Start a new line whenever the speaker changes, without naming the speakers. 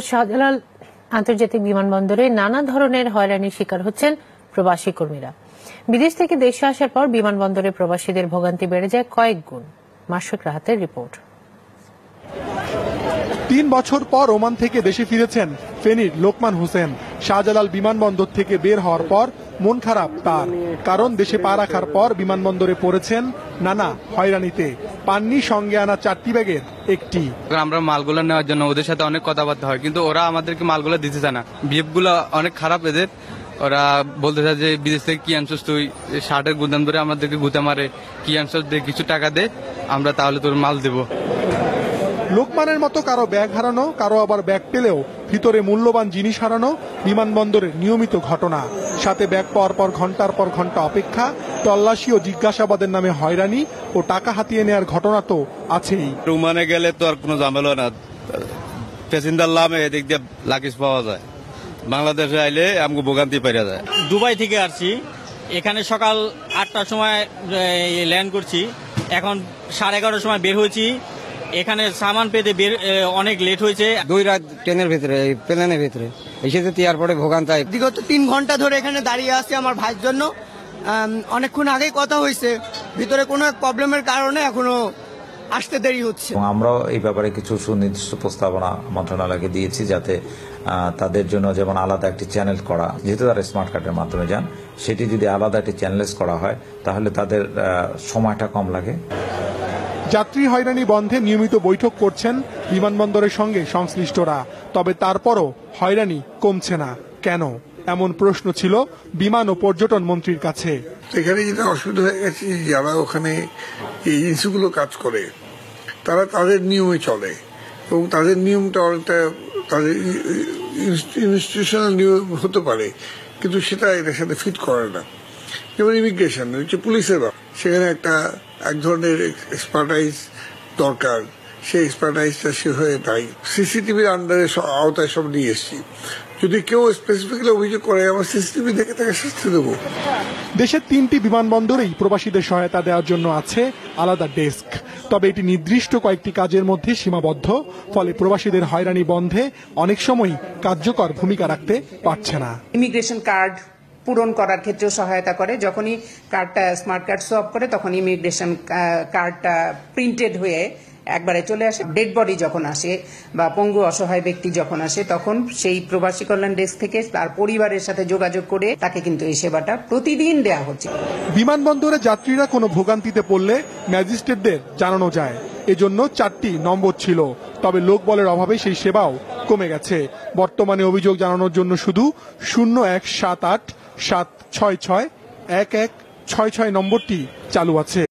শাহজালাল আন্তর্জাতিক বিমানবন্দরে নানা ধরনের হয়রানির শিকার হচ্ছেন প্রবাসী কর্মীরা। বিদেশ থেকে দেশে আসার পর বিমানবন্দরে প্রবাসীদের ভোগান্তি বেড়ে যায় কয়েক গুণ। মাসুক রাহাতের রিপোর্ট।
তিন বছর পর ওমান থেকে দেশে ফিরেছেন ফেনীর লোকমান হোসেন। শাহজালাল বিমানবন্দর থেকে বের হওয়ার পর মন খারাপ তার। কারণ দেশে পা রাখার পর বিমানবন্দরে পড়েছেন নানা হয়রানিতে। পাননি সঙ্গে আনা চারটি ব্যাগের একটি।
আমরা মালগুলো নেওয়ার জন্য ওদের সাথে অনেক কথাবার্তা হয় কিন্তু ওরা আমাদেরকে মালগুলো দিতে চায় না। বিএফগুলো অনেক খারাপ এদের। ওরা বলতে চায় যে বিদেশ থেকে কি আনছস তুই? শার্টের গুদাম ধরে আমাদেরকে গুতে মারে। কি আনছস? দে কিছু টাকা দে আমরা তাহলে তোর মাল দেবো।
লোকমানের মতো কারও ব্যাগ হারানো কারও আবার ব্যাগ পেলেও ভিতরে মূল্যবান জিনিস হারানো বিমানবন্দরের নিয়মিত ঘটনা। সাথে ব্যাগ পাওয়ার পর ঘণ্টার পর ঘণ্টা অপেক্ষা তল্লাশি ও জিজ্ঞাসাবাদের নামে হয়রানি ও টাকা হাতিয়ে নেওয়ার ঘটনা তো আছেই।
রুমানে গেলে তো আর কোনো ঝামেলা না। প্যাসেঞ্জার লামে এদিক দিয়ে লাগেজ পাওয়া যায়। বাংলাদেশে আইলে আমাকে ভোগান্তি পাইরা যায়।
দুবাই থেকে আসছি। এখানে সকাল আটটার সময় ল্যান্ড করছি। এখন সাড়ে এগারোটার সময় বের হয়েছি। এখানে সামান পেতে বের অনেক লেট হয়েছে।
দুই রাত ট্রেনের ভিতরে এই প্লেনের ভিতরে। এসেছে এয়ারপোর্টে ভোগান্তায়
বিগত তিন ঘণ্টা ধরে এখানে দাঁড়িয়ে আছি আমার ভাইয়ের জন্য। অনেকক্ষণ আগেই কথা হয়েছে। ভিতরে কোনো এক প্রবলেমের কারণে এখনও আসতে দেরি হচ্ছে।
এবং আমরাও এই ব্যাপারে কিছু সুনির্দিষ্ট প্রস্তাবনা মন্ত্রণালয়কে দিয়েছি যাতে তাদের জন্য যেমন আলাদা একটি চ্যানেল করা যেহেতু তারা স্মার্ট কার্ডের মাধ্যমে যান সেটি যদি আলাদা একটি চ্যানেলেজ করা হয় তাহলে তাদের সময়টা কম লাগে।
যাত্রী হয়রানি বন্ধে নিয়মিত বৈঠক করছেন বিমানবন্দরের সঙ্গে সংশ্লিষ্টরা তবে তারপরও হয়রানি কমছে না। কেন? এমন প্রশ্ন ছিল বিমান ও পর্যটন মন্ত্রীর কাছে।
এখানে যেটা অসুবিধা হয়ে গেছে যারা ওখানে এই এজেন্সিগুলো কাজ করে, তারা তাদের নিয়মে চলে। এবং তাদের নিয়মটা অনেকটা তাদের ইনস্টিটিউশনাল নিয়ম হতে পারে, কিন্তু সেটা এটার সাথে ফিট করে না। যেমন ইমিগ্রেশন হচ্ছে পুলিশের সেখানে একটা, এক ধরনের এক্সপার্টাইজ দরকার। সেই এক্সপার্টাইজটা সে হয়ে নাই সিসিটিভির আন্ডারে আওতায় সব নিয়ে এসেছি। যদি কেউ স্পেসিফিক্যালি অভিযোগ করে আমার সিসিটিভি দেখে তাকে শাস্তি দেবো।
দেশের তিনটি বিমানবন্দরেই প্রবাসীদের সহায়তা দেওয়ার জন্য আছে আলাদা ডেস্ক। তবে এটি নির্দিষ্ট কয়েকটি কাজের মধ্যে সীমাবদ্ধ ফলে প্রবাসীদের হয়রানি বন্ধে অনেক সময়ই কার্যকর ভূমিকা রাখতে পারছে না।
ইমিগ্রেশন কার্ড পূরণ করার ক্ষেত্রেও সহায়তা করে। যখনই কার্ডটা স্মার্ট কার্ড সোয়াপ করে তখন ইমিগ্রেশন কার্ডটা প্রিন্টেড হয়ে একবারে চলে আসে। ডেড বডি যখন আসে বা পঙ্গু অসহায় ব্যক্তি যখন আসে, তখন সেই প্রবাসী কল্যাণ ডেস্ক থেকে তার পরিবারের সাথে যোগাযোগ করে তাকে কিন্তু এই সেবাটা প্রতিদিন দেয়া হচ্ছে।
বিমানবন্দরে যাত্রীরা কোনো ভোগান্তিতে পড়লে ম্যাজিস্ট্রেটদের জানানো যায়। এজন্য চারটি নম্বর ছিল। তবে লোকবলের অভাবে সেই সেবাও কমে গেছে। বর্তমানে অভিযোগ জানানোর জন্য শুধু শূন্য এক সাত আট সাত ছয় ছয় এক এক ছয় ছয় নম্বরটি চালু আছে।